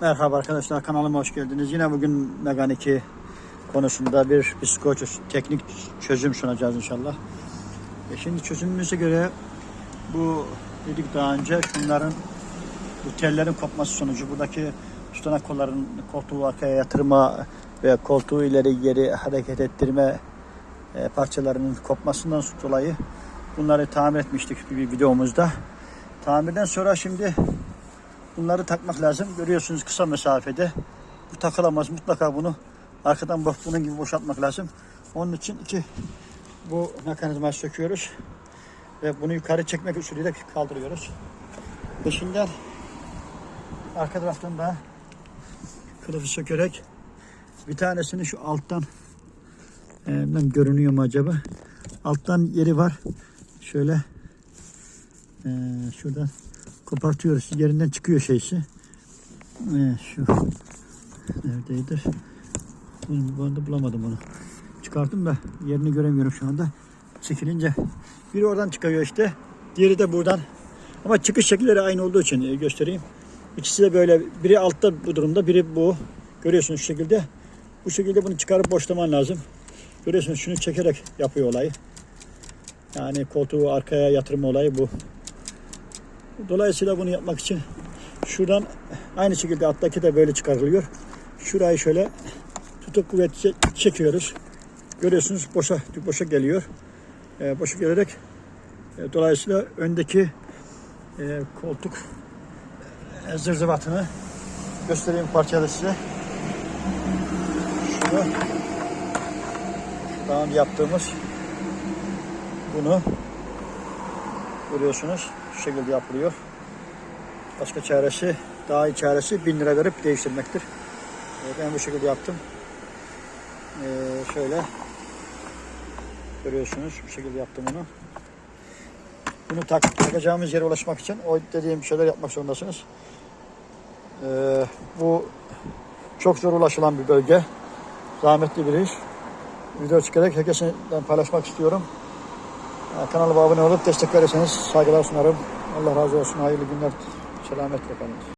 Merhaba arkadaşlar kanalıma hoş geldiniz. Yine bugün Megan 2 konusunda bir psiko teknik çözüm sunacağız inşallah. E şimdi çözümümüze göre bu dedik daha önce şunların bu tellerin kopması sonucu buradaki tutanak kolların koltuğu arkaya yatırma ve koltuğu ileri geri hareket ettirme e, parçalarının kopmasından dolayı bunları tamir etmiştik bir videomuzda. Tamirden sonra şimdi bunları takmak lazım. Görüyorsunuz kısa mesafede. Bu takılamaz. Mutlaka bunu arkadan bak bunun gibi boşaltmak lazım. Onun için iki bu mekanizmayı söküyoruz. Ve bunu yukarı çekmek usulüyle kaldırıyoruz. Peşinden arka taraftan da kılıfı sökerek bir tanesini şu alttan e, görünüyor mu acaba? Alttan yeri var. Şöyle e, şuradan kopartıyoruz. Yerinden çıkıyor şeysi. E, şu neredeydi? Bu anda bulamadım onu. Çıkarttım da yerini göremiyorum şu anda. Çekilince biri oradan çıkıyor işte. Diğeri de buradan. Ama çıkış şekilleri aynı olduğu için e, göstereyim. İkisi de böyle biri altta bu durumda biri bu. Görüyorsunuz şu şekilde. Bu şekilde bunu çıkarıp boşlaman lazım. Görüyorsunuz şunu çekerek yapıyor olayı. Yani koltuğu arkaya yatırma olayı bu. Dolayısıyla bunu yapmak için şuradan aynı şekilde alttaki de böyle çıkarılıyor. Şurayı şöyle tutup kuvvetli çekiyoruz. Görüyorsunuz boşa boşa geliyor. E, boşa gelerek e, dolayısıyla öndeki e, koltuk e, zırzavatını göstereyim parçada size. Şunu daha önce yaptığımız bunu görüyorsunuz şu şekilde yapılıyor. Başka çaresi, daha iyi çaresi 1000 lira verip değiştirmektir. Ee, Ben bu şekilde yaptım. Ee, şöyle görüyorsunuz bu şekilde yaptım bunu. Bunu tak, takacağımız yere ulaşmak için o dediğim şeyler yapmak zorundasınız. Ee, bu çok zor ulaşılan bir bölge. Zahmetli bir iş. Video çıkarak herkese paylaşmak istiyorum. Kanalıma abone olup destek verirseniz saygılar sunarım. Allah razı olsun. Hayırlı günler. Selametle kalın.